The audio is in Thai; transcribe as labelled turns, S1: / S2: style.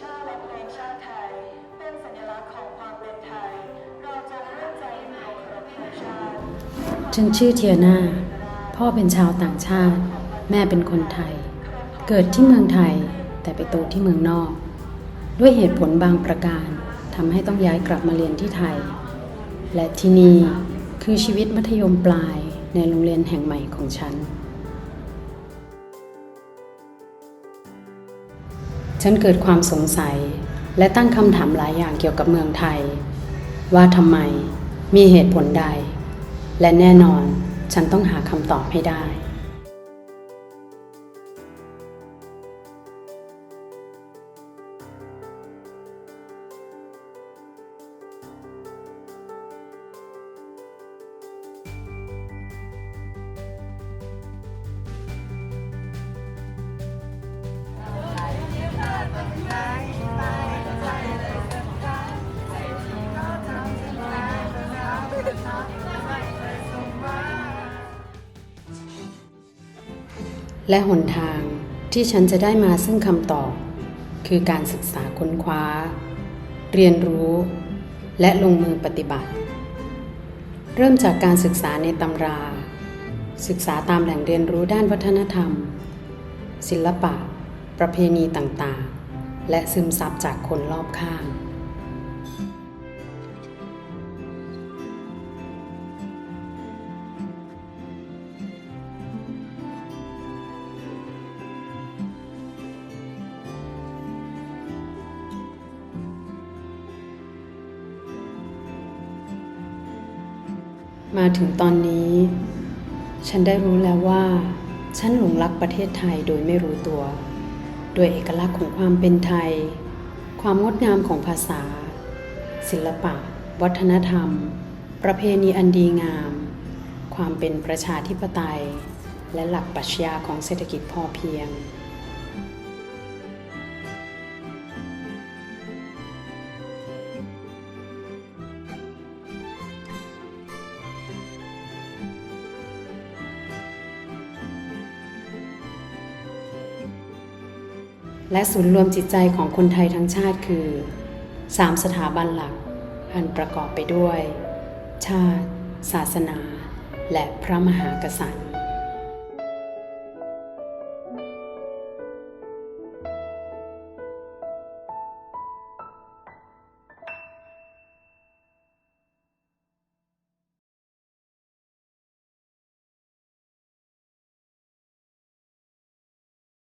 S1: ชาและเพลงชาติไทย เป็นสัญลักษณ์ของความเป็นไทย เราจงร่วมใจในเคารพธงชาติ
S2: ฉันชื่อเทียนาพ่อเป็นชาวต่างชาติ แม่เป็นคนไทย เกิดที่เมืองไทยแต่ไปโตที่เมืองนอก ด้วยเหตุผลบางประการทำให้ต้องย้ายกลับมาเรียนที่ไทย และที่นี่คือชีวิตมัธยมปลายในโรงเรียนแห่งใหม่ของฉัน ฉันเกิดความสงสัย และตั้งคำถามหลายอย่างเกี่ยวกับเมืองไทย ว่าทำไมมีเหตุผลใด และแน่นอนฉันต้องหาคำตอบให้ได้ และหนทางที่ฉันจะได้มาซึ่งคำตอบ คือการศึกษาค้นคว้า เรียนรู้ และลงมือปฏิบัติ เริ่มจากการศึกษาในตำรา ศึกษาตามแหล่งเรียนรู้ด้านวัฒนธรรม ศิลปะ ประเพณีต่างๆ และซึมซับจากคนรอบข้าง มาถึงตอนนี้ ฉันได้รู้แล้วว่า ฉันหลงรักประเทศไทยโดยไม่รู้ตัวด้วยเอกลักษณ์ของความเป็นไทย ความงดงามของภาษา ศิลปะ วัฒนธรรม ประเพณีอันดีงาม ความเป็นประชาธิปไตย และหลักปรัชญาของเศรษฐกิจพอเพียง และศูนย์รวมจิตใจของคนไทยทั้งชาติคือ 3 สถาบันหลัก อันประกอบไปด้วย ชาติ ศาสนา และพระมหากษัตริย์